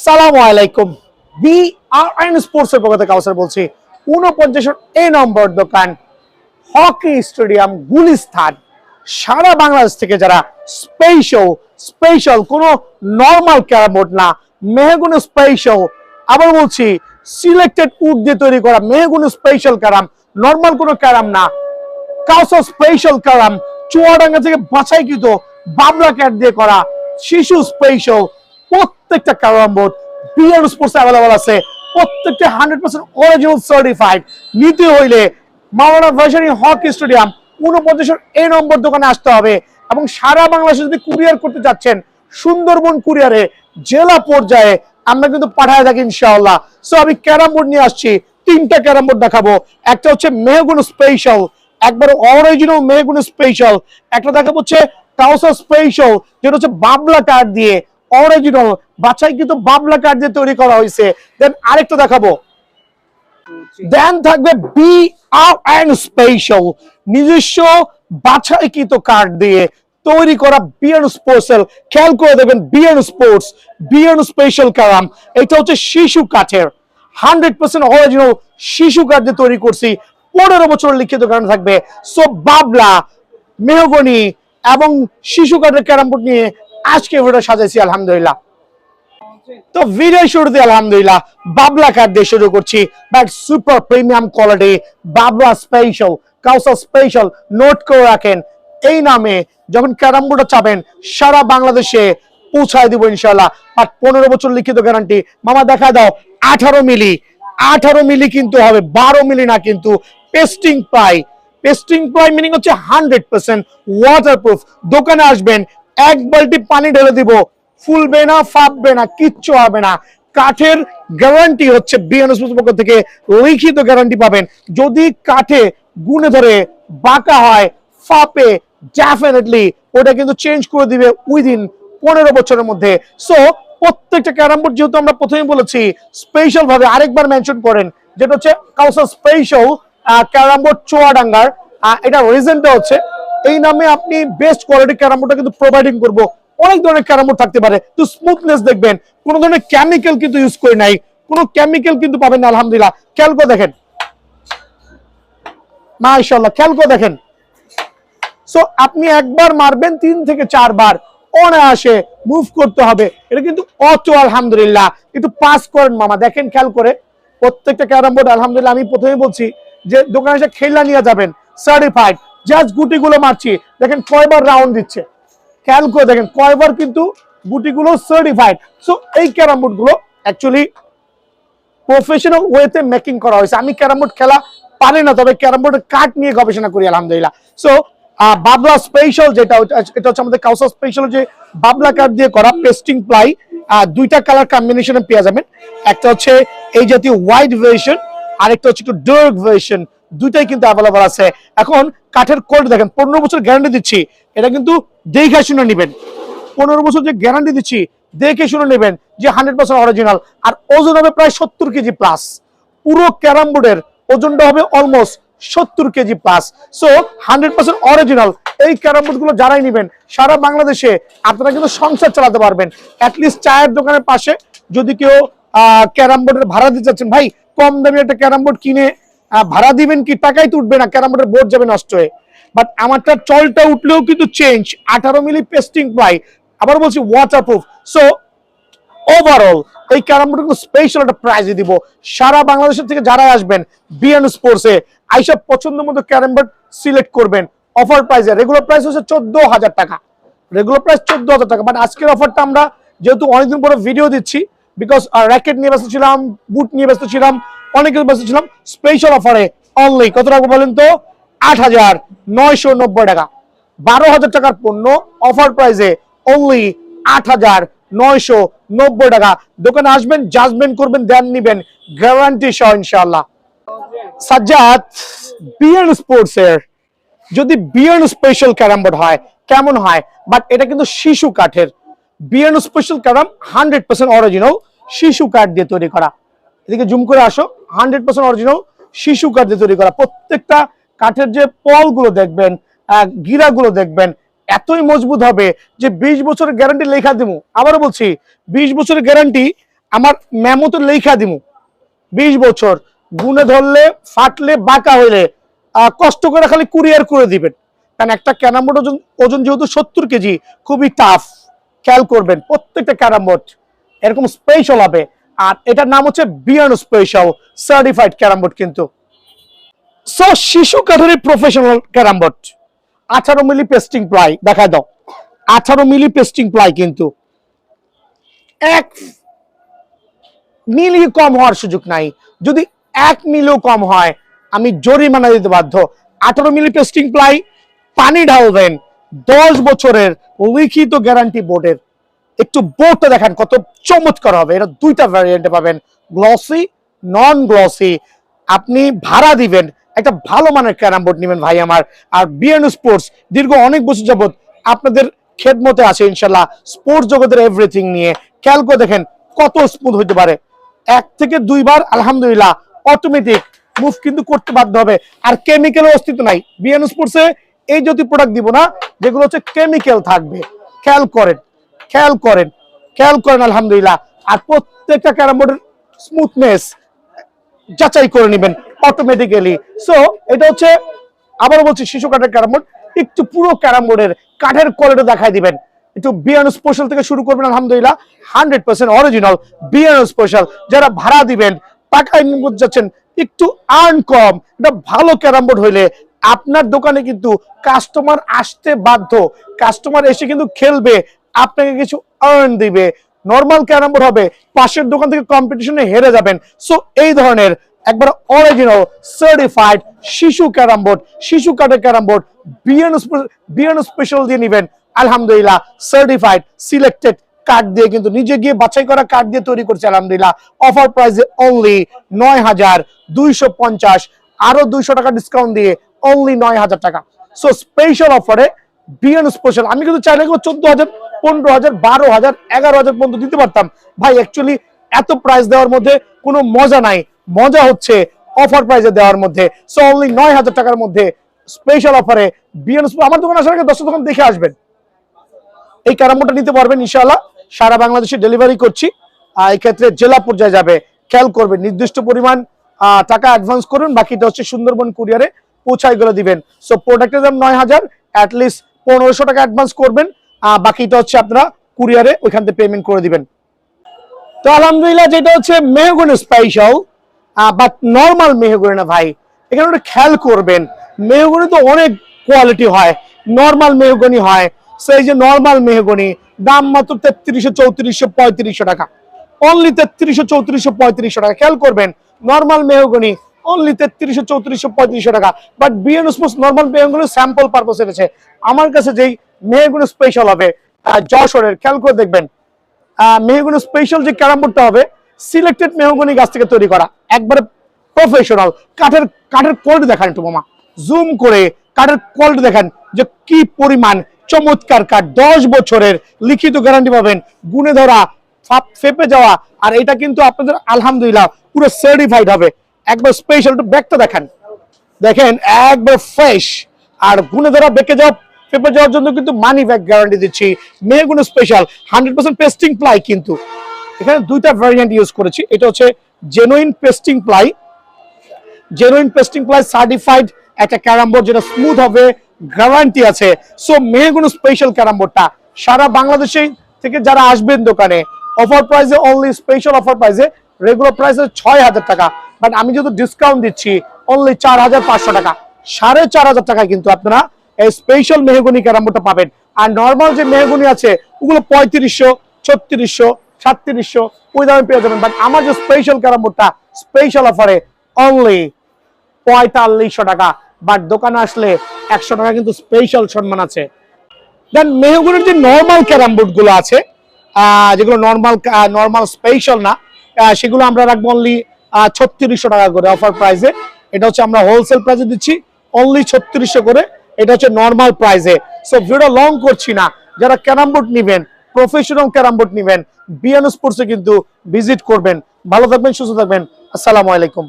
সালাম আলাইকুম। বি আর N sports এর পক্ষ থেকে কাউসার বলছি, উনপঞ্চাশ এ নম্বর দোকান, হকি স্টেডিয়াম, গুলিস্তান। সারা বাংলাদেশ থেকে যারা স্পেশাল স্পেশাল কোনো নর্মাল ক্যারাম বোর্ড না, মেহগুন স্পেশাল আবার বলছি, সিলেক্টেড উড দিয়ে তৈরি করা মেহগুন স্পেশাল ক্যারাম, নর্মাল কোনো ক্যারাম না, কাউসা স্পেশাল ক্যারাম, চুয়াডাঙ্গা থেকে বাছাইকৃত বাবলা ক্যাট দিয়ে করা শিশু স্পেশাল প্রত্যেকটা carrom board BN sports available আছে, প্রত্যেকটা হান্ড্রেড পার্সেন্ট অরিজিনাল সার্টিফাইড নিতে হইলে মাওলানা ভার্সানি হকি স্টেডিয়াম উনপঞ্চাশের এ নম্বর দোকানে আসতে হবে এবং সারা বাংলাদেশে যদি কুরিয়ার করতে যাচ্ছেন সুন্দরবন কুরিয়ারে জেলা পর্যায়ে আমরা কিন্তু পাঠায় থাকি ইনশাআল্লাহ। সো আমি ক্যারাম বোর্ড নিয়ে আসছি, তিনটা ক্যারাম বোর্ড দেখাবো। একটা হচ্ছে মেহগুন স্পেশাল একবার অরিজিনাল মেহগুন স্পেশাল একটা দেখাবো হচ্ছে কাউসা স্পেশাল যেটা হচ্ছে বাবলা কার্ড দিয়ে। অরিজিনাল বাছাই কিন্তু বাবলা কার্ড দিয়ে তৈরি করা হয়েছে। দেন আরেকটা দেখাবো। দেন থাকবে বি আর এন স্পেশাল নিজস্ব বাছাইকৃত কার্ড দিয়ে তৈরি করা বিএন স্পোর্টসেল খেয়াল করে দেবেন বিএন স্পোর্টস বিএন স্পেশাল কারাম এটা হচ্ছে শিশু কাঠের। হান্ড্রেড পার্সেন্ট অরিজিনাল শিশু কাঠ দিয়ে তৈরি করছি। পনেরো বছর লিখিত কারণ থাকবে। সো বাবলা, মেহগনি এবং শিশু কাঠের ক্যারাম বোর্ড নিয়ে আজকে ভিডিও সাজাইছি, আলহামদুলিল্লাহ। তো ভিডিও শুরুতে আলহামদুলিল্লাহ, বাবলা কার্ড দিয়ে শুরু করছি। বাট সুপার প্রিমিয়াম কোয়ালিটি বাবলা স্পেশাল কাউসা স্পেশাল নোট করে রাখেন, এই নামে যখন ক্যারাম বোর্ডে চাবেন সারা বাংলাদেশে পৌঁছায় দিব ইনশাল্লাহ আর পনেরো বছর লিখিত গ্যারান্টি মামা, দেখা দাও, আঠারো মিলি। আঠারো মিলি কিন্তু হবে, বারো মিলি না কিন্তু pasting ply pasting ply meaning হচ্ছে হান্ড্রেড পার্সেন্ট ওয়াটারপ্রুফ দোকানে আসবেন এক বালতি পানি ঢেলে দিব। ফুলবে না ফাটবে না, কিচ্ছু হবে না। কাঠের গ্যারান্টি হচ্ছে বিএনএস পক্ষ থেকে লিখিত গ্যারান্টি পাবেন। যদি কাঠে গুণে ধরে বাঁকা হয়, ফাপে ডেফিনেটলি ওটা কিন্তু চেঞ্জ করে দিবে উইদিন পনেরো বছরের মধ্যে। সো প্রত্যেকটা ক্যারাম বোর্ড যেহেতু আমরা প্রথমেই বলেছি স্পেশাল ভাবে আরেকবার মেনশন করেন, যেটা হচ্ছে কাউসা স্পেশাল ক্যারাম বোর্ড চুয়াডাঙ্গার এটা রিজনটা হচ্ছে। এই নামে আপনি বেস্ট কোয়ালিটি ক্যারাম বোর্ডটা কিন্তু প্রোভাইডিং করব। অনেক ধরনের ক্যারাম বোর্ড থাকতে পারে। তো স্মুথনেস দেখবেন, কোনো ধরনের কেমিক্যাল কিন্তু ইউজ করে নাই। কোনো কেমিক্যাল কিন্তু পাবেন না, আলহামদুলিল্লাহ। খেয়াল করে দেখেন। মাশাআল্লাহ, খেয়াল করে দেখেন। সো আপনি একবার মারবেন তিন থেকে চারবার। অনায়াসে মুভ করতে হবে। এটা কিন্তু অত আলহামদুলিল্লাহ। একটু পাস করেন মামা, দেখেন খেয়াল করে। প্রত্যেকটা ক্যারাম বোর্ড আলহামদুলিল্লাহ, আমি প্রথমে বলছি যে দোকানে এসে খেলা নিয়ে যাবেন। সার্টিফাইড জাস্ট গুটিগুলো মারছি। দেখেন কয়বার রাউন্ড দিচ্ছে। খেয়াল করে দেখেন, কয়বার কিন্তু গুটিগুলো সার্টিফাইড সো এই ক্যারাম বোর্ডগুলো অ্যাকচুয়ালি প্রফেশনাল ওয়েতে মেকিং করা হয়েছে। আমি ক্যারাম বোর্ড খেলা পারি না, তবে ক্যারাম বোর্ডের কাঠ নিয়ে গবেষণা করি, আলহামদুলিল্লাহ। সো বাবলা স্পেশাল যেটা এটা হচ্ছে আমাদের কাউসা স্পেশাল যে বাবলা কাঠ দিয়ে করা পেস্টিং প্লাই দুইটা কালার কম্বিনেশনে পেয়ে যাবেন। একটা হচ্ছে এই জাতীয় হোয়াইট ভার্সন আরেকটা হচ্ছে একটু ডার্ক ভার্সন দুইটাই কিন্তু অ্যাভেলেবল আছে। এখন কাঠের কোল্ড দেখেন, পনেরো বছর গ্যারান্টি দিচ্ছি, এটা কিন্তু দেখে শুনে নেবেন। পনেরো বছর যে গ্যারান্টি দিচ্ছি, দেখে শুনে নেবেন যে হান্ড্রেড পার্সেন্ট অরিজিনাল আর ওজন হবে প্রায় সত্তর কেজি প্লাস পুরো ক্যারাম বোর্ডের ওজনটা হবে অলমোস্ট সত্তর KG plus so hundred percent original এই ক্যারাম বোর্ডগুলো যারাই নেবেন, সারা বাংলাদেশে আপনারা কিন্তু সংসার চালাতে পারবেন। অ্যাটলিস্ট চায়ের দোকানের পাশে যদি কেউ, আহ, ক্যারাম বোর্ডের ভাড়া দিতে চাচ্ছেন, ভাই, কম দামি একটা ক্যারাম বোর্ড কিনে ভাড়া দিবেন কি? টাকাই তো উঠবে না ক্যারাম বোর্ড যাবে নষ্ট হয়ে। বাট আমারটা চলটা উঠলেও কিন্তু চেঞ্জ আঠারো মিলি পেস্টিং প্লাই আবার বলছি ওয়াটারপ্রুফ সো ওভারঅল এই ক্যারাম বোর্ডগুলো স্পেশাল একটা প্রাইজ দিব। সারা বাংলাদেশের থেকে যারা আসবেন বিএন স্পোর্টসে আইসব পছন্দ মতো ক্যারাম বোর্ড সিলেক্ট করবেন অফার প্রাইসে রেগুলার প্রাইস হচ্ছে চোদ্দ হাজার টাকা। রেগুলার প্রাইস চোদ্দ হাজার টাকা। বাট আজকের অফারটা আমরা, যেহেতু অনেকদিন পরে ভিডিও দিচ্ছি বিকজ র্যাকেট নিয়ে ব্যস্ত ছিলাম বুট নিয়ে ব্যস্ত ছিলাম অনেক কিছু ব্যস্ত ছিলাম স্পেশাল অফারে অনলি কত রাখব বলেন তো? আট হাজার নয়শো নব্বই টাকা। বারো হাজার টাকার পণ্য অফার প্রাইসে অনলি আট হাজার নয়শো নব্বই টাকা। দোকানে আসবেন জাজমেন্ট করবেন দেন নিবেন। গ্যারান্টি সহ ইনশাল্লাহ সাজ্জাদ বিএন স্পোর্টস এর, যদি বিএন স্পেশাল ক্যারাম বোর্ড হয়, কেমন হয়? বাট এটা কিন্তু শিশু কাঠের। BN special carrom hundred percent original শিশু কাঠ দিয়ে তৈরি করা। এদিকে জুম করে আসো। হান্ড্রেড পার্সেন্ট অরিজিনাল শিশু কাঠ দিয়ে তৈরি করা। প্রত্যেকটা কাঠের যে পলগুলো দেখবেন গিরাগুলো দেখবেন, এতই মজবুত হবে যে বিশ বছরের গ্যারান্টি লেখা দিব আবারও বলছি, বিশ বছরের গ্যারান্টি আমার মেমোতে লেখা দিমু। বিশ বছর, গুনে ধরলে, ফাটলে, বাঁকা হইলে কষ্ট করে খালি কুরিয়ার করে দিবেন। কারণ একটা ক্যারাম বোর্ড ওজন ওজন যেহেতু সত্তর কেজি, খুবই টাফ খেয়াল করবেন, প্রত্যেকটা ক্যারাম বোর্ড এরকম স্পেশাল হবে। আর এটার নাম হচ্ছে BN special certified carrom board কিন্তু। সো শিশু কাঠারি প্রফেশনাল ক্যারাম বোর্ড। আঠারো মিলি পেস্টিং প্লাই দেখা দাও। আঠারো মিলি পেস্টিং প্লাই কিন্তু। এক মিলি কম হওয়ার সুযোগ নাই। যদি এক মিলিও কম হয়, আমি জরিমানা দিতে বাধ্য। আঠারো মিলি পেস্টিং প্লাই পানি ঢালবেন দশ বছরের লিখিত গ্যারান্টি বোর্ডের একটু বোর্ডটা দেখেন, কত চমৎকার হবে। এটা দুইটা ভ্যারিয়েন্টে পাবেন গ্লসি নন গ্লসি আপনি ভাড়া দিবেন, একটা ভালো মানের ক্যারাম বোর্ড নেবেন ভাই আমার। আর বিএন স্পোর্টস দীর্ঘ অনেক বছর যাবত আপনাদের খেদমতে আছে ইনশাল্লাহ। স্পোর্টস জগতের এভরিথিং নিয়ে। খেয়াল করে দেখেন কত স্মুথ হতে পারে। এক থেকে দুইবার আলহামদুলিল্লাহ অটোমেটিক মুভ কিন্তু করতে বাধ্য হবে। আর কেমিক্যালের অস্তিত্ব নাই। বিএন স্পোর্টসে এই যদি প্রোডাক্ট দিব না, যেগুলো হচ্ছে কেমিক্যাল থাকবে। খেয়াল করেন। খেয়াল করেন খেয়াল করেন, আলহামদুলিল্লাহ। আর প্রত্যেকটা ক্যারাম বোর্ডের স্মুথনেস যাচাই করে নেবেন অটোমেটিক্যালি সো এটা হচ্ছে, আবারও বলছি, শিশু কাঠের ক্যারাম বোর্ড। একটু পুরো ক্যারাম বোর্ডের কাঠের কোয়ালিটি দেখাই দিবেন। একটু বিয়ানো স্পেশাল থেকে শুরু করবেন, আলহামদুলিল্লাহ। Hundred percent original BN special যারা ভাড়া দিবেন, টাকা ইনকাম যাচ্ছেন, একটু আর্ন কম। এটা ভালো ক্যারাম বোর্ড হইলে আপনার দোকানে কিন্তু কাস্টমার আসতে বাধ্য। কাস্টমার এসে কিন্তু খেলবে আপনাকে কিছু আর্ন দিবে। নর্মাল ক্যারাম বোর্ড হবে, পাশের দোকান থেকে কম্পিটিশনে হেরে যাবেন। সো এই ধরনের একবার অরিজিনাল সার্টিফাইড শিশু ক্যারাম বোর্ড শিশু কাঠের carrom board BN BN special দিয়ে নিবেন। আলহামদুলিল্লাহ সার্টিফাইড সিলেক্টেড কার্ড দিয়ে কিন্তু নিজে গিয়ে বাছাই করা কার্ড দিয়ে তৈরি করছে আলহামদুলিল্লাহ। অফার প্রাইসে অনলি নয় হাজার দুইশো পঞ্চাশ, আরও দুইশো টাকা ডিসকাউন্ট দিয়ে অনলি নয় হাজার টাকা। সো স্পেশাল অফারে বিএন স্পেশাল আমি কিন্তু চাইলে চোদ্দ হাজার পনেরো হাজার, বারো হাজার, এগারো হাজার পর্যন্ত দিতে পারতাম। ভাই অ্যাকচুয়ালি এত প্রাইস দেওয়ার মধ্যে কোনো মজা নাই। মজা হচ্ছে অফার প্রাইসে দেওয়ার মধ্যে। সো অনলি নয় হাজার টাকার মধ্যে স্পেশাল অফারে বিএন আমার দোকান আসার আগে দশটা দোকান দেখে আসবেন। এই ক্যারামবোর্ডটা নিতে পারবেন ইনশাআল্লাহ। সারা বাংলাদেশে ডেলিভারি করছি। এই ক্ষেত্রে জেলা পর্যায়ে যাবে। খেয়াল করবেন, নির্দিষ্ট পরিমাণ টাকা অ্যাডভান্স করুন। বাকিটা হচ্ছে সুন্দরবন কুরিয়ারে পৌঁছাই গুলো দিবেন। সো প্রোডাক্টের দাম নয় হাজার অ্যাটলিস্ট পনেরোশো টাকা অ্যাডভান্স করবেন। বাকিটা হচ্ছে আপনারা কুরিয়ারে ওইখান থেকে পেমেন্ট করে দিবেন। তো আলহামদুলিল্লাহ যেটা হচ্ছে মেহগুনি স্পেশাল বাট নর্মাল মেহগুনি না ভাই। এখানে ওটা খেয়াল করবেন মেহগুনি তো অনেক কোয়ালিটি হয় নর্মাল মেহগুনি হয়। সেই যে নর্মাল মেহগুনি দাম মাত্র তেত্রিশশো চৌত্রিশশো পঁয়ত্রিশশো টাকা। অনলি তেত্রিশশো চৌত্রিশশো পঁয়ত্রিশশো টাকা। খেয়াল করবেন নর্মাল মেহগুনি অনলি তেত্রিশশো চৌত্রিশশো পঁয়ত্রিশশো টাকা। But BN sports normal mahogany sample purpose এনেছে। আমার কাছে যেই মেহগুনি স্পেশাল হবে। যশোরের, খেয়াল করে দেখবেন। মেহগুনি স্পেশাল যে ক্যারাম বোর্ডটা হবে সিলেক্টেড মেহগুনি গাছ থেকে তৈরি করা। একবারে প্রফেশনাল কাঠের কাঠের কোল্ড দেখান একটু মামা জুম করে কাঠের কোল্ড দেখেন যে কি পরিমাণ চমৎকার কাঠ। দশ বছরের লিখিত গ্যারান্টি পাবেন। গুনে ধরা, ফেপে যাওয়া। আর এটা কিন্তু আপনাদের আলহামদুলিল্লাহ পুরো সার্টিফাইড হবে। একবার স্পেশাল একটু ব্যাগটা দেখান। দেখেন, একবার ফ্রেশ আর গুনে ধরা, বেঁকে যাওয়া পেপে যাওয়ার জন্য কিন্তু মানি ব্যাগ গ্যারান্টি দিচ্ছি। মেয়েগুলো special hundred percent pasting ply কিন্তু। এখানে দুইটা ভ্যারিয়েন্ট ইউজ করেছি, এটা হচ্ছে genuine pasting ply genuine pasting ply certified একটা ক্যারাম বোর্ড যেটা স্মুথ হবে গ্যারান্টি আছে। সো মেহগুনো স্পেশাল ক্যারাম বোর্ডটা সারা বাংলাদেশে থেকে যারা আসবেন দোকানে অফার প্রাইসে অনলি স্পেশাল অফার প্রাইসে রেগুলার প্রাইসে ছয় হাজার টাকা। বাট আমি যেহেতু ডিসকাউন্ট দিচ্ছি অনলি চার হাজার পাঁচশো টাকা। সাড়ে চার হাজার টাকা কিন্তু আপনারা স্পেশাল মেহগুনি ক্যারাম বোর্ডটা পাবেন। আর নর্মাল যে মেহগুনি আছে, ওগুলো পঁয়ত্রিশশো, ছত্রিশশো, সাতত্রিশশো, ওই দামে পেয়ে যাবেন। বাট আমার যে স্পেশাল ক্যারাম বোর্ডটা স্পেশাল অফারে অনলি পঁয়তাল্লিশশো টাকা। বাট দোকানে আসলে একশো টাকা কিন্তু স্পেশাল সম্মান আছে। দেন মেহগুনির যে নর্মাল ক্যারাম বোর্ডগুলো আছে যেগুলো নর্মাল নর্মাল স্পেশাল না সেগুলো আমরা রাখব অনলি ছত্রিশশো টাকা করে অফার প্রাইসে এটা হচ্ছে আমরা হোলসেল প্রাইসে দিচ্ছি অনলি ছত্রিশশো করে এটা হচ্ছে নর্মাল প্রাইসে সো ভিডিও লং করছি না। যারা ক্যারাম বোর্ড নিবেন প্রফেশনাল ক্যারাম বোর্ড নিবেন বিএন স্পোর্টসে কিন্তু ভিজিট করবেন। ভালো থাকবেন, সুস্থ থাকবেন। আসসালামু আলাইকুম।